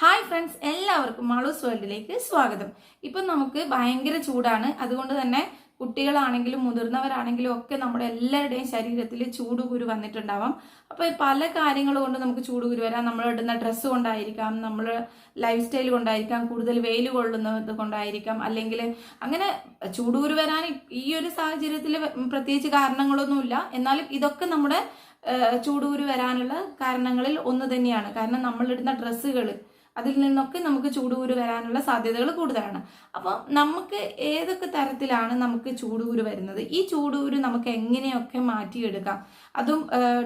Hi friends എല്ലാവർക്കും മാളൂസ് വേൾഡിലേക്ക് സ്വാഗതം. ഇപ്പം നമുക്ക് ഭയങ്കര ചൂടാണ്. അതുകൊണ്ട് തന്നെ കുട്ടികളാണെങ്കിലും മുതിർന്നവരാണെങ്കിലും ഒക്കെ നമ്മുടെ എല്ലാവരുടെയും ശരീരത്തിൽ ചൂടുകുരു വന്നിട്ടുണ്ടാവാം. അപ്പോൾ പല കാര്യങ്ങൾ കൊണ്ട് നമുക്ക് ചൂടുകുരു വരാം. നമ്മൾ ഇടുന്ന ഡ്രസ്സ് കൊണ്ടായിരിക്കാം നമ്മൾ ലൈഫ് സ്റ്റൈൽ കൊണ്ടായിരിക്കാം കൂടുതൽ വെയിൽ കൊള്ളുന്നത് കൊണ്ടായിരിക്കാം. അല്ലെങ്കിൽ അങ്ങനെ ചൂടുകുരു വരാൻ ഈ ഒരു സാഹചര്യത്തിൽ പ്രത്യേകിച്ച് കാരണങ്ങളൊന്നുമില്ല എന്നാലും ഇതൊക്കെ നമ്മുടെ ചൂടുകുരു വരാനുള്ള കാരണങ്ങളിൽ ഒന്ന് തന്നെയാണ്. കാരണം നമ്മളിടുന്ന ഡ്രസ്സുകൾ അതിൽ നിന്നൊക്കെ നമുക്ക് ചൂടുകൂര് വരാനുള്ള സാധ്യതകൾ കൂടുതലാണ്. അപ്പോൾ നമുക്ക് ഏതൊക്കെ തരത്തിലാണ് നമുക്ക് ചൂടുകൂര് വരുന്നത്? ഈ ചൂടുകൂര് നമുക്ക് എങ്ങനെയൊക്കെ മാറ്റിയെടുക്കാം? അതും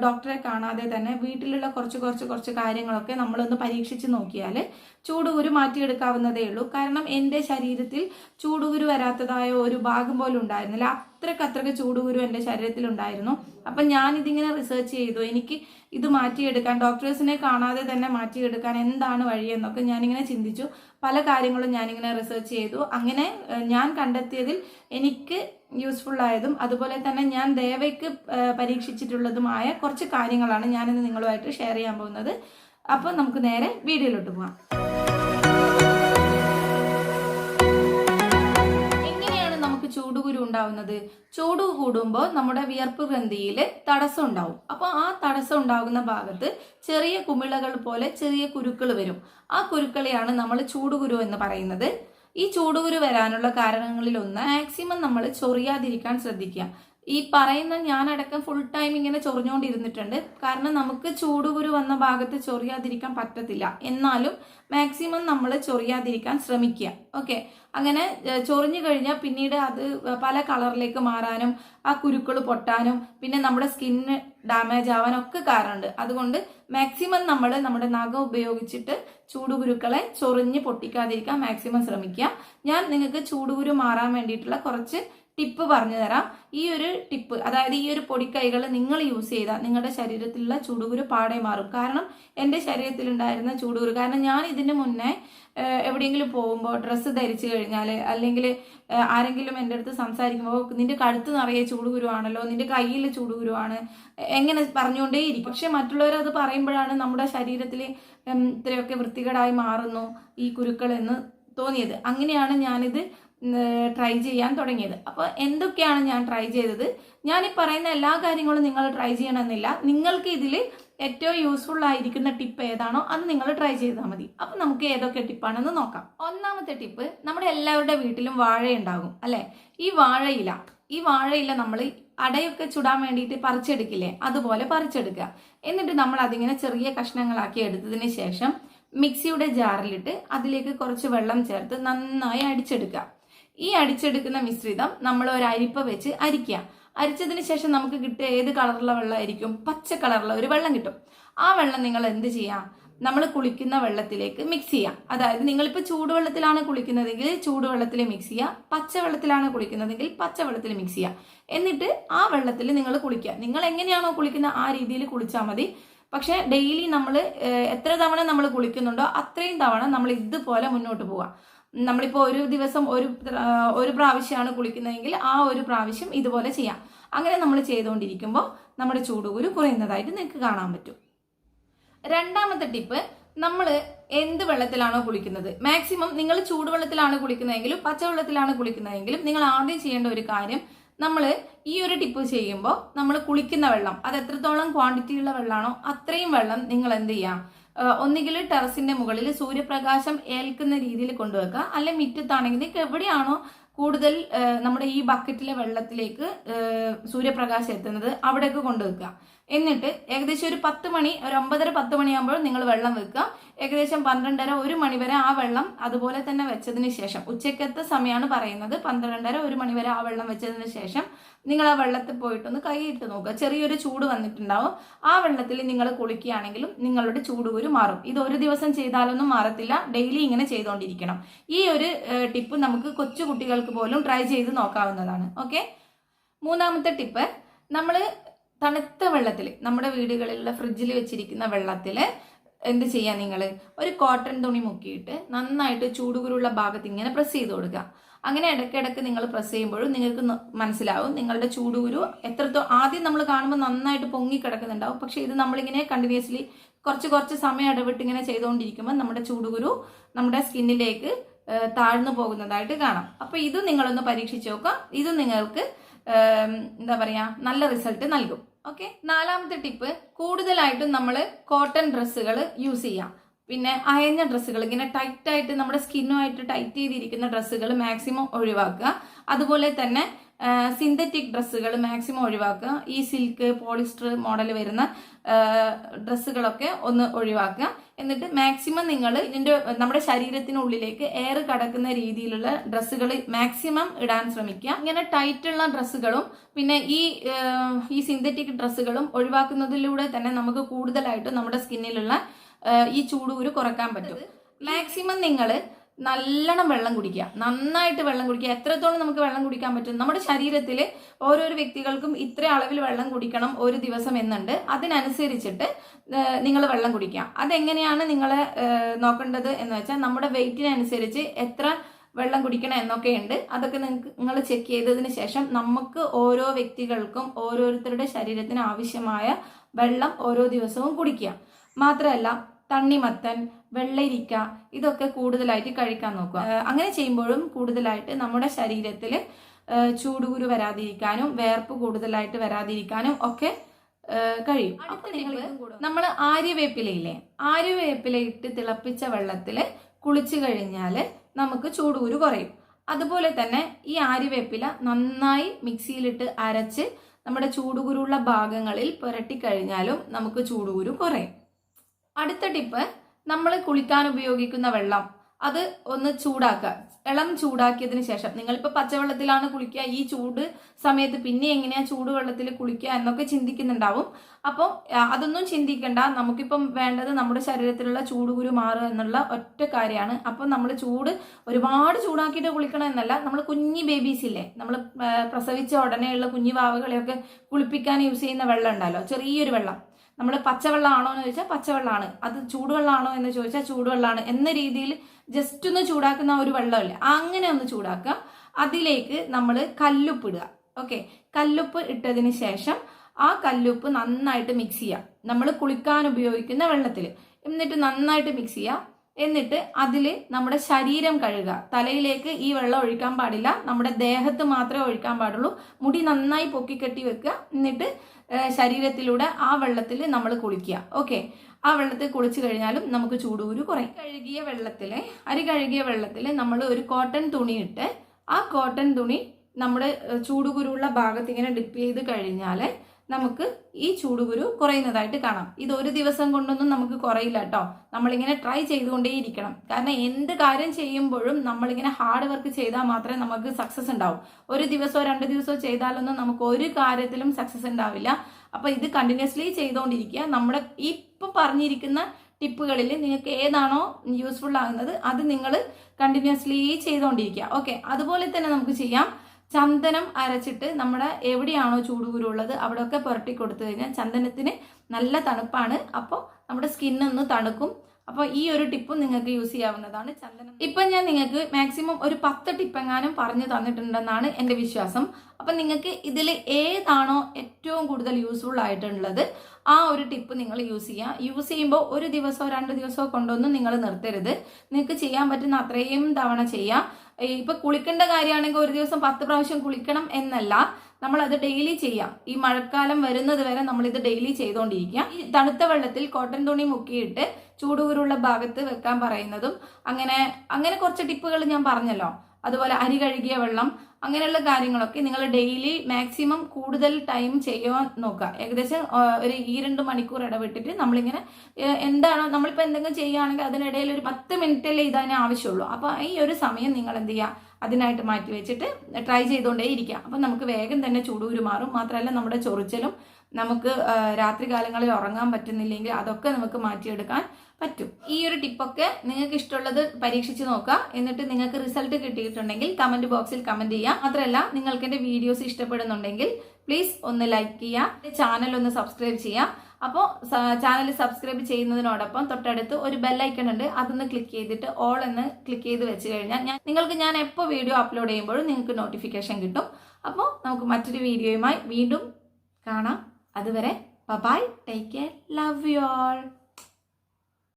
ഡോക്ടറെ കാണാതെ തന്നെ വീട്ടിലുള്ള കുറച്ച് കുറച്ച് കുറച്ച് കാര്യങ്ങളൊക്കെ നമ്മളൊന്ന് പരീക്ഷിച്ച് നോക്കിയാൽ ചൂടുകൂര് മാറ്റിയെടുക്കാവുന്നതേ ഉള്ളൂ. കാരണം എന്റെ ശരീരത്തിൽ ചൂടുകൂര് വരാത്തതായ ഒരു ഭാഗം പോലും ഉണ്ടായിരുന്നില്ല. അത്രയ്ക്ക് ചൂടുകുരു എന്റെ ശരീരത്തിൽ ഉണ്ടായിരുന്നു അപ്പം ഞാൻ ഇതിങ്ങനെ റിസർച്ച് ചെയ്തു. എനിക്ക് ഇത് മാറ്റിയെടുക്കാൻ ഡോക്ടേഴ്സിനെ കാണാതെ തന്നെ മാറ്റിയെടുക്കാൻ എന്താണ് വഴിയെന്നൊക്കെ ഞാനിങ്ങനെ ചിന്തിച്ചു. പല കാര്യങ്ങളും ഞാനിങ്ങനെ റിസർച്ച് ചെയ്തു. അങ്ങനെ ഞാൻ കണ്ടെത്തിയതിൽ എനിക്ക് യൂസ്ഫുൾ ആയതും അതുപോലെ തന്നെ ഞാൻ ദേവയ്ക്ക് പരീക്ഷിച്ചിട്ടുള്ളതുമായ കുറച്ച് കാര്യങ്ങളാണ് ഞാനിന്ന് നിങ്ങളുമായിട്ട് ഷെയർ ചെയ്യാൻ പോകുന്നത്. അപ്പോൾ നമുക്ക് നേരെ വീഡിയോയിലോട്ട് പോകാം ചൂടുകുരു ഉണ്ടാവുന്നത്? ചൂട് കൂടുമ്പോൾ നമ്മുടെ വിയർപ്പ് ഗ്രന്ഥിയിൽ തടസ്സം ഉണ്ടാവും. അപ്പോൾ ആ തടസ്സം ഉണ്ടാകുന്ന ഭാഗത്ത് ചെറിയ കുമിളകൾ പോലെ ചെറിയ കുരുക്കൾ വരും. ആ കുരുക്കളെയാണ് നമ്മൾ ചൂടുകുരു എന്ന് പറയുന്നത്. ഈ ചൂടുകുരു വരാനുള്ള കാരണങ്ങളിലൊന്ന് മാക്സിമം നമ്മൾ ചൊറിയാതിരിക്കാൻ ശ്രദ്ധിക്കുക. ഈ പറയുന്ന ഞാനടക്കം ഫുൾ ടൈം ഇങ്ങനെ ചൊറിഞ്ഞുകൊണ്ടിരുന്നിട്ടുണ്ട് കാരണം നമുക്ക് ചൂടുകുരു വന്ന ഭാഗത്ത് ചൊറിയാതിരിക്കാൻ പറ്റത്തില്ല. എന്നാലും മാക്സിമം നമ്മൾ ചൊറിയാതിരിക്കാൻ ശ്രമിക്കുക. ഓക്കെ അങ്ങനെ ചൊറിഞ്ഞു കഴിഞ്ഞാൽ പിന്നീട് അത് പല കളറിലേക്ക് മാറാനും ആ കുരുക്കൾ പൊട്ടാനും പിന്നെ നമ്മുടെ സ്കിന്ന് ഡാമേജ് ആവാനൊക്കെ കാരണമുണ്ട്. അതുകൊണ്ട് മാക്സിമം നമ്മൾ നമ്മുടെ നഖം ഉപയോഗിച്ചിട്ട് ചൂടുകുരുക്കളെ ചൊറിഞ്ഞ് പൊട്ടിക്കാതിരിക്കാൻ മാക്സിമം ശ്രമിക്കുക. ഞാൻ നിങ്ങൾക്ക് ചൂടുകുരു മാറാൻ വേണ്ടിയിട്ടുള്ള കുറച്ച് ടിപ്പ് പറഞ്ഞു തരാം. ഈ ഒരു ടിപ്പ് അതായത് ഈ ഒരു പൊടിക്കൈകൾ നിങ്ങൾ യൂസ് ചെയ്താൽ നിങ്ങളുടെ ശരീരത്തിലുള്ള ചൂടുകുരു പാടെ മാറും. കാരണം എന്റെ ശരീരത്തിലുണ്ടായിരുന്ന ചൂടുകുരു കാരണം ഞാൻ ഇതിന് മുന്നേ എവിടെയെങ്കിലും പോകുമ്പോൾ ഡ്രസ്സ് ധരിച്ചു കഴിഞ്ഞാൽ അല്ലെങ്കിൽ ആരെങ്കിലും എന്റെ അടുത്ത് സംസാരിക്കുമ്പോൾ നിന്റെ കഴുത്ത് നിറയെ ചൂടുകുരുവാണല്ലോ നിന്റെ കയ്യിൽ ചൂടുകുരുവാണ് എങ്ങനെ പറഞ്ഞുകൊണ്ടേയിരിക്കും പക്ഷെ മറ്റുള്ളവർ അത് പറയുമ്പോഴാണ് നമ്മുടെ ശരീരത്തിൽ ഇത്രയൊക്കെ വൃത്തികേടായി മാറുന്നു ഈ കുരുക്കൾ എന്ന് തോന്നിയത്. അങ്ങനെയാണ് ഞാനിത് ട്രൈ ചെയ്യാൻ തുടങ്ങിയത്. അപ്പോൾ എന്തൊക്കെയാണ് ഞാൻ ട്രൈ ചെയ്തത്? ഞാൻ ഈ പറയുന്ന എല്ലാ കാര്യങ്ങളും നിങ്ങൾ ട്രൈ ചെയ്യണമെന്നില്ല. നിങ്ങൾക്ക് ഇതിൽ ഏറ്റവും യൂസ്ഫുൾ ആയിരിക്കുന്ന ടിപ്പ് ഏതാണോ അത് നിങ്ങൾ ട്രൈ ചെയ്താൽ മതി. അപ്പം നമുക്ക് ഏതൊക്കെ ടിപ്പാണെന്ന് നോക്കാം. ഒന്നാമത്തെ ടിപ്പ് നമ്മുടെ എല്ലാവരുടെ വീട്ടിലും വാഴയുണ്ടാകും അല്ലേ? ഈ വാഴയില ഈ വാഴയില നമ്മൾ അടയൊക്കെ ചുടാൻ വേണ്ടിയിട്ട് പറിച്ചെടുക്കില്ലേ? അതുപോലെ പറിച്ചെടുക്കുക. എന്നിട്ട് നമ്മൾ അതിങ്ങനെ ചെറിയ കഷ്ണങ്ങളാക്കി എടുത്തതിന് ശേഷം മിക്സിയുടെ ജാറിലിട്ട് അതിലേക്ക് കുറച്ച് വെള്ളം ചേർത്ത് നന്നായി അടിച്ചെടുക്കുക. ഈ അടിച്ചെടുക്കുന്ന മിശ്രിതം നമ്മൾ ഒരു അരിപ്പ വെച്ച് അരിക്കുക. അരിച്ചതിന് ശേഷം നമുക്ക് കിട്ടിയ ഏത് കളറുള്ള വെള്ളമായിരിക്കും? പച്ച കളറുള്ള ഒരു വെള്ളം കിട്ടും. ആ വെള്ളം നിങ്ങൾ എന്ത് ചെയ്യാം നമ്മൾ കുളിക്കുന്ന വെള്ളത്തിലേക്ക് മിക്സ് ചെയ്യാം അതായത് നിങ്ങളിപ്പോൾ ചൂടുവെള്ളത്തിലാണ് കുളിക്കുന്നതെങ്കിൽ ചൂടുവെള്ളത്തിൽ മിക്സ് ചെയ്യുക. പച്ചവെള്ളത്തിലാണ് കുളിക്കുന്നതെങ്കിൽ പച്ചവെള്ളത്തിൽ മിക്സ് ചെയ്യുക. എന്നിട്ട് ആ വെള്ളത്തിൽ നിങ്ങൾ കുളിക്കുക. നിങ്ങൾ എങ്ങനെയാണോ കുളിക്കുന്ന ആ രീതിയിൽ കുളിച്ചാൽ മതി. പക്ഷേ ഡെയിലി നമ്മൾ എത്ര തവണ നമ്മൾ കുളിക്കുന്നുണ്ടോ അത്രയും തവണ നമ്മൾ ഇതുപോലെ മുന്നോട്ട് പോവാം നമ്മളിപ്പോൾ ഒരു ദിവസം ഒരു ഒരു പ്രാവശ്യമാണ് കുളിക്കുന്നതെങ്കിൽ ആ ഒരു പ്രാവശ്യം ഇതുപോലെ ചെയ്യാം. അങ്ങനെ നമ്മൾ ചെയ്തുകൊണ്ടിരിക്കുമ്പോൾ നമ്മുടെ ചൂടുകുരു കുറയുന്നതായിട്ട് നിങ്ങൾക്ക് കാണാൻ പറ്റും. രണ്ടാമത്തെ ടിപ്പ് നമ്മൾ എന്ത് വെള്ളത്തിലാണോ കുളിക്കുന്നത്? മാക്സിമം നിങ്ങൾ ചൂടുവെള്ളത്തിലാണ് കുളിക്കുന്നതെങ്കിലും പച്ചവെള്ളത്തിലാണ് കുളിക്കുന്നതെങ്കിലും നിങ്ങൾ ആദ്യം ചെയ്യേണ്ട ഒരു കാര്യം നമ്മൾ ഈ ഒരു ടിപ്പ് ചെയ്യുമ്പോൾ നമ്മൾ കുളിക്കുന്ന വെള്ളം അത് എത്രത്തോളം ക്വാണ്ടിറ്റിയുള്ള വെള്ളമാണോ അത്രയും വെള്ളം നിങ്ങൾ എന്ത് ചെയ്യാം? ഒന്നുകിൽ ടെറസിന്റെ മുകളിൽ സൂര്യപ്രകാശം ഏൽക്കുന്ന രീതിയിൽ കൊണ്ടുവെക്കുക. അല്ലെ മിറ്റത്താണെങ്കിൽ എവിടെയാണോ കൂടുതൽ നമ്മുടെ ഈ ബക്കറ്റിലെ വെള്ളത്തിലേക്ക് സൂര്യപ്രകാശം എത്തുന്നത് അവിടേക്ക് കൊണ്ടുവെക്കുക. എന്നിട്ട് ഏകദേശം ഒരു പത്ത് മണി ഒരു ഒമ്പതര പത്ത് മണിയാകുമ്പോൾ നിങ്ങൾ വെള്ളം വെക്കുക. ഏകദേശം പന്ത്രണ്ടര ഒരു മണി വരെ ആ വെള്ളം അതുപോലെ തന്നെ വെച്ചതിന് ശേഷം ഉച്ചക്കത്തെ സമയമാണ് പറയുന്നത്. പന്ത്രണ്ടര ഒരു മണി വരെ ആ വെള്ളം വെച്ചതിന് ശേഷം നിങ്ങൾ ആ വെള്ളത്തിൽ പോയിട്ടൊന്ന് കൈയിട്ട് നോക്കുക. ചെറിയൊരു ചൂട് വന്നിട്ടുണ്ടാവും. ആ വെള്ളത്തിൽ നിങ്ങൾ കുളിക്കുകയാണെങ്കിലും നിങ്ങളുടെ ചൂടുകൂര് മാറും. ഇത് ഒരു ദിവസം ചെയ്താലൊന്നും മാറത്തില്ല. ഡെയിലി ഇങ്ങനെ ചെയ്തുകൊണ്ടിരിക്കണം ഈ ഒരു ടിപ്പ് നമുക്ക് കൊച്ചു കുട്ടികൾക്ക് പോലും ട്രൈ ചെയ്ത് നോക്കാവുന്നതാണ്. ഓക്കെ? മൂന്നാമത്തെ ടിപ്പ്. നമ്മൾ തണുത്ത വെള്ളത്തിൽ നമ്മുടെ വീടുകളിലുള്ള ഫ്രിഡ്ജിൽ വെച്ചിരിക്കുന്ന വെള്ളത്തിൽ എന്ത് ചെയ്യാൻ നിങ്ങൾ ഒരു കോട്ടൺ തുണി മുക്കിയിട്ട് നന്നായിട്ട് ചൂടുകുരുള്ള ഭാഗത്ത് ഇങ്ങനെ പ്രസ് ചെയ്ത് കൊടുക്കുക. അങ്ങനെ ഇടയ്ക്കിടയ്ക്ക് നിങ്ങൾ പ്രസ് ചെയ്യുമ്പോഴും നിങ്ങൾക്ക് മനസ്സിലാവും നിങ്ങളുടെ ചൂടുകുരു എത്രത്തോ ആദ്യം നമ്മൾ കാണുമ്പോൾ നന്നായിട്ട് പൊങ്ങി കിടക്കുന്നുണ്ടാവും. പക്ഷേ ഇത് നമ്മളിങ്ങനെ കണ്ടിന്യൂസ്ലി കുറച്ച് കുറച്ച് സമയം ഇടവിട്ട് ഇങ്ങനെ ചെയ്തുകൊണ്ടിരിക്കുമ്പോൾ നമ്മുടെ ചൂടുകുരു നമ്മുടെ സ്കിന്നിലേക്ക് താഴ്ന്നു പോകുന്നതായിട്ട് കാണാം. അപ്പോൾ ഇത് നിങ്ങളൊന്ന് പരീക്ഷിച്ച് നോക്കാം. ഇത് നിങ്ങൾക്ക് എന്താ പറയാ നല്ല റിസൾട്ട് നൽകും. ഓക്കെ നാലാമത്തെ ടിപ്പ് കൂടുതലായിട്ടും നമ്മൾ കോട്ടൺ ഡ്രസ്സുകൾ യൂസ് ചെയ്യാം. പിന്നെ അയഞ്ഞ ഡ്രസ്സുകൾ ഇങ്ങനെ ടൈറ്റായിട്ട് നമ്മുടെ സ്കിന്നുമായിട്ട് ടൈറ്റ് ചെയ്തിരിക്കുന്ന ഡ്രസ്സുകൾ മാക്സിമം ഒഴിവാക്കുക. അതുപോലെ തന്നെ സിന്തറ്റിക് ഡ്രസ്സുകൾ മാക്സിമം ഒഴിവാക്കുക. ഈ സിൽക്ക് പോളിസ്റ്റർ മോഡൽ വരുന്ന ഡ്രസ്സുകളൊക്കെ ഒന്ന് ഒഴിവാക്കുക. എന്നിട്ട് മാക്സിമം നിങ്ങൾ ഇതിന്റെ നമ്മുടെ ശരീരത്തിനുള്ളിലേക്ക് എയർ കടക്കുന്ന രീതിയിലുള്ള ഡ്രസ്സുകൾ മാക്സിമം ഇടാൻ ശ്രമിക്കുക. ഇങ്ങനെ ടൈറ്റുള്ള ഡ്രസ്സുകളും പിന്നെ ഈ ഈ സിന്തറ്റിക് ഡ്രസ്സുകളും ഒഴിവാക്കുന്നതിലൂടെ തന്നെ നമുക്ക് കൂടുതലായിട്ട് നമ്മുടെ സ്കിന്നിലുള്ള ഈ ചൂടുകുരു കുറയ്ക്കാൻ പറ്റും. മാക്സിമം നിങ്ങൾ നല്ലോണം വെള്ളം കുടിക്കുക. നന്നായിട്ട് വെള്ളം കുടിക്കുക. എത്രത്തോളം നമുക്ക് വെള്ളം കുടിക്കാൻ പറ്റും? നമ്മുടെ ശരീരത്തിൽ ഓരോരോ വ്യക്തികൾക്കും ഇത്ര അളവിൽ വെള്ളം കുടിക്കണം ഒരു ദിവസം എന്നുണ്ട്. അതിനനുസരിച്ചിട്ട് നിങ്ങൾ വെള്ളം കുടിക്കുക. അതെങ്ങനെയാണ് നിങ്ങൾ നോക്കേണ്ടത് എന്ന് വെച്ചാൽ നമ്മുടെ വെയിറ്റിനനുസരിച്ച് എത്ര വെള്ളം കുടിക്കണം എന്നൊക്കെ ഉണ്ട്. അതൊക്കെ നിങ്ങൾക്ക് നിങ്ങൾ ചെക്ക് ചെയ്തതിന് ശേഷം നമുക്ക് ഓരോ വ്യക്തികൾക്കും ഓരോരുത്തരുടെ ശരീരത്തിന് ആവശ്യമായ വെള്ളം ഓരോ ദിവസവും കുടിക്കുക. മാത്രമല്ല തണ്ണിമത്തൻ വെള്ളരിക്ക ഇതൊക്കെ കൂടുതലായിട്ട് കഴിക്കാൻ നോക്കുക. അങ്ങനെ ചെയ്യുമ്പോഴും കൂടുതലായിട്ട് നമ്മുടെ ശരീരത്തിൽ ചൂടുകുരു വരാതിരിക്കാനും വേർപ്പ് കൂടുതലായിട്ട് വരാതിരിക്കാനും ഒക്കെ കഴിയും. അപ്പൊ നിങ്ങൾ നമ്മൾ ആര്യവേപ്പിലയില്ലേ? ആര്യവേപ്പില ഇട്ട് തിളപ്പിച്ച വെള്ളത്തിൽ കുളിച്ചു കഴിഞ്ഞാൽ നമുക്ക് ചൂടുകുരു കുറയും. അതുപോലെ തന്നെ ഈ ആര്യവേപ്പില നന്നായി മിക്സിയിലിട്ട് അരച്ച് നമ്മുടെ ചൂടുകുരുള്ള ഭാഗങ്ങളിൽ പുരട്ടി കഴിഞ്ഞാലും നമുക്ക് ചൂടുകുരു കുറയും. അടുത്ത ടിപ്പ് നമ്മൾ കുളിക്കാൻ ഉപയോഗിക്കുന്ന വെള്ളം. അത് ഒന്ന് ചൂടാക്കുക. ഇളം ചൂടാക്കിയതിന് ശേഷം നിങ്ങളിപ്പോൾ പച്ചവെള്ളത്തിലാണ് കുളിക്കുക. ഈ ചൂട് സമയത്ത് പിന്നെ എങ്ങനെയാ ചൂടുവെള്ളത്തിൽ കുളിക്കുക എന്നൊക്കെ ചിന്തിക്കുന്നുണ്ടാവും. അപ്പോൾ അതൊന്നും ചിന്തിക്കണ്ട. നമുക്കിപ്പം വേണ്ടത് നമ്മുടെ ശരീരത്തിലുള്ള ചൂടുകുരു മാറുക എന്നുള്ള ഒറ്റ കാര്യമാണ്. അപ്പം നമ്മൾ ചൂട് ഒരുപാട് ചൂടാക്കിയിട്ട് കുളിക്കണം എന്നല്ല. നമ്മൾ കുഞ്ഞി ബേബീസ് ഇല്ലേ? നമ്മൾ പ്രസവിച്ച ഉടനെയുള്ള കുഞ്ഞു വാവകളെയൊക്കെ കുളിപ്പിക്കാൻ യൂസ് ചെയ്യുന്ന വെള്ളം ഉണ്ടല്ലോ. ചെറിയൊരു വെള്ളം. നമ്മൾ പച്ചവെള്ളമാണോ എന്ന് ചോദിച്ചാൽ പച്ചവെള്ളമാണ്. അത് ചൂടുവെള്ളമാണോ എന്ന് ചോദിച്ചാൽ ചൂടുവെള്ളമാണ്. എന്ന രീതിയിൽ ജസ്റ്റ് ഒന്ന് ചൂടാക്കുന്ന ഒരു വെള്ളമില്ല. അങ്ങനെ ഒന്ന് ചൂടാക്കുക. അതിലേക്ക് നമ്മൾ കല്ലുപ്പ് ഇടുക. ഓക്കെ കല്ലുപ്പ് ഇട്ടതിന് ശേഷം ആ കല്ലുപ്പ് നന്നായിട്ട് മിക്സ് ചെയ്യുക. നമ്മൾ കുളിക്കാൻ ഉപയോഗിക്കുന്ന വെള്ളത്തിൽ എന്നിട്ട് നന്നായിട്ട് മിക്സ് ചെയ്യുക. എന്നിട്ട് അതിൽ നമ്മുടെ ശരീരം കഴുകുക. തലയിലേക്ക് ഈ വെള്ളം ഒഴിക്കാൻ പാടില്ല. നമ്മുടെ ദേഹത്ത് മാത്രമേ ഒഴിക്കാൻ പാടുള്ളൂ. മുടി നന്നായി പൊക്കിക്കെട്ടി വെക്കുക. എന്നിട്ട് ശരീരത്തിലൂടെ ആ വെള്ളത്തിൽ നമ്മൾ കുളിക്കുക. ഓക്കെ? ആ വെള്ളത്തിൽ കുളിച്ചു കഴിഞ്ഞാലും നമുക്ക് ചൂടുകുരു കുറയും. കഴുകിയ വെള്ളത്തിൽ അരി കഴുകിയ വെള്ളത്തിൽ നമ്മൾ ഒരു കോട്ടൺ തുണി ഇട്ട് ആ കോട്ടൺ തുണി നമ്മുടെ ചൂടുകുരുള്ള ഭാഗത്ത് ഇങ്ങനെ ഡിപ്പ് ചെയ്ത് കഴിഞ്ഞാൽ നമുക്ക് ഈ ചൂടുകുരു കുറയുന്നതായിട്ട് കാണാം. ഇത് ഒരു ദിവസം കൊണ്ടൊന്നും നമുക്ക് കുറയില്ല കേട്ടോ. നമ്മളിങ്ങനെ ട്രൈ ചെയ്തുകൊണ്ടേയിരിക്കണം. കാരണം എന്ത് കാര്യം ചെയ്യുമ്പോഴും നമ്മളിങ്ങനെ ഹാർഡ് വർക്ക് ചെയ്താൽ മാത്രമേ നമുക്ക് സക്സസ് ഉണ്ടാവും. ഒരു ദിവസമോ രണ്ട് ദിവസമോ ചെയ്താലൊന്നും നമുക്ക് ഒരു കാര്യത്തിലും സക്സസ് ഉണ്ടാവില്ല. അപ്പൊ ഇത് കണ്ടിന്യൂസ്ലി ചെയ്തുകൊണ്ടിരിക്കുക. നമ്മുടെ ഇപ്പൊ പറഞ്ഞിരിക്കുന്ന ടിപ്പുകളിൽ നിങ്ങൾക്ക് ഏതാണോ യൂസ്ഫുൾ ആകുന്നത് അത് നിങ്ങൾ കണ്ടിന്യൂസ്ലി ചെയ്തുകൊണ്ടിരിക്കുക. ഓക്കെ അതുപോലെ തന്നെ നമുക്ക് ചെയ്യാം. ചന്ദനം അരച്ചിട്ട് നമ്മുടെ എവിടെയാണോ ചൂടുകുരുള്ളത് അവിടെയൊക്കെ പുരട്ടി കൊടുത്തു കഴിഞ്ഞാൽ ചന്ദനത്തിന് നല്ല തണുപ്പാണ്. അപ്പോൾ നമ്മുടെ സ്കിന്നൊന്ന് തണുക്കും. അപ്പോൾ ഈ ഒരു ടിപ്പും നിങ്ങൾക്ക് യൂസ് ചെയ്യാവുന്നതാണ് ചന്ദനം. ഇപ്പം ഞാൻ നിങ്ങൾക്ക് മാക്സിമം ഒരു പത്ത് ടിപ്പെങ്ങാനും പറഞ്ഞു തന്നിട്ടുണ്ടെന്നാണ് എന്റെ വിശ്വാസം. അപ്പം നിങ്ങൾക്ക് ഇതിൽ ഏതാണോ ഏറ്റവും കൂടുതൽ യൂസ്ഫുൾ ആയിട്ടുള്ളത് ആ ഒരു ടിപ്പ് നിങ്ങൾ യൂസ് ചെയ്യുക യൂസ് ചെയ്യുമ്പോൾ ഒരു ദിവസമോ രണ്ട് ദിവസമോ കൊണ്ടൊന്നും നിങ്ങൾ നിർത്തരുത്. നിങ്ങൾക്ക് ചെയ്യാൻ പറ്റുന്ന അത്രയും തവണ ചെയ്യാം. ഇപ്പൊ കുളിക്കേണ്ട കാര്യമാണെങ്കിൽ ഒരു ദിവസം പത്ത് പ്രാവശ്യം കുളിക്കണം എന്നല്ല. നമ്മൾ അത് ഡെയിലി ചെയ്യാം. ഈ മഴക്കാലം വരുന്നത് വരെ നമ്മൾ ഇത് ഡെയിലി ചെയ്തുകൊണ്ടിരിക്കുക ഈ തണുത്ത വെള്ളത്തിൽ കോട്ടൺ തുണി മുക്കിയിട്ട് ചൂടുകൂരുള്ള ഭാഗത്ത് വെക്കാൻ പറയുന്നതും അങ്ങനെ അങ്ങനെ കുറച്ച് ടിപ്പുകൾ ഞാൻ പറഞ്ഞല്ലോ. അതുപോലെ അരി കഴുകിയ വെള്ളം അങ്ങനെയുള്ള കാര്യങ്ങളൊക്കെ നിങ്ങൾ ഡെയിലി മാക്സിമം കൂടുതൽ ടൈം ചെയ്യുവാൻ നോക്കുക. ഏകദേശം ഒരു ഈ രണ്ട് മണിക്കൂർ ഇടവിട്ടിട്ട് നമ്മളിങ്ങനെ എന്താണോ നമ്മളിപ്പോൾ എന്തെങ്കിലും ചെയ്യുകയാണെങ്കിൽ അതിനിടയിൽ ഒരു പത്ത് മിനിറ്റല്ലേ ഇതിന് ആവശ്യമുള്ളൂ. അപ്പോൾ ഈ ഒരു സമയം നിങ്ങൾ എന്ത് ചെയ്യുക? അതിനായിട്ട് മാറ്റി വെച്ചിട്ട് ട്രൈ ചെയ്തുകൊണ്ടേ ഇരിക്കുക. അപ്പം നമുക്ക് വേഗം തന്നെ ചൂടൂര് മാറും. മാത്രമല്ല നമ്മുടെ ചൊറിച്ചലും നമുക്ക് രാത്രി കാലങ്ങളിൽ ഉറങ്ങാൻ പറ്റുന്നില്ലെങ്കിൽ അതൊക്കെ നമുക്ക് മാറ്റിയെടുക്കാൻ പറ്റും. ഈ ഒരു ടിപ്പൊക്കെ നിങ്ങൾക്ക് ഇഷ്ടമുള്ളത് പരീക്ഷിച്ച് നോക്കുക. എന്നിട്ട് നിങ്ങൾക്ക് റിസൾട്ട് കിട്ടിയിട്ടുണ്ടെങ്കിൽ കമന്റ് ബോക്സിൽ കമന്റ് ചെയ്യുക മാത്രമല്ല നിങ്ങൾക്ക് എന്റെ വീഡിയോസ് ഇഷ്ടപ്പെടുന്നുണ്ടെങ്കിൽ പ്ലീസ് ഒന്ന് ലൈക്ക് ചെയ്യുക ചാനൽ ഒന്ന് സബ്സ്ക്രൈബ് ചെയ്യുക അപ്പോൾ ചാനൽ സബ്സ്ക്രൈബ് ചെയ്യുന്നതിനോടൊപ്പം തൊട്ടടുത്ത് ഒരു ബെല്ലൈക്കൺ ഉണ്ട്. അതൊന്ന് ക്ലിക്ക് ചെയ്തിട്ട് ഓൾ എന്ന് ക്ലിക്ക് ചെയ്ത് വെച്ച് കഴിഞ്ഞാൽ ഞാൻ നിങ്ങൾക്ക് ഞാൻ എപ്പോൾ വീഡിയോ അപ്ലോഡ് ചെയ്യുമ്പോഴും നിങ്ങൾക്ക് നോട്ടിഫിക്കേഷൻ കിട്ടും. അപ്പോൾ നമുക്ക് മറ്റൊരു വീഡിയോയുമായി വീണ്ടും കാണാം. അതുവരെ bye take care love you all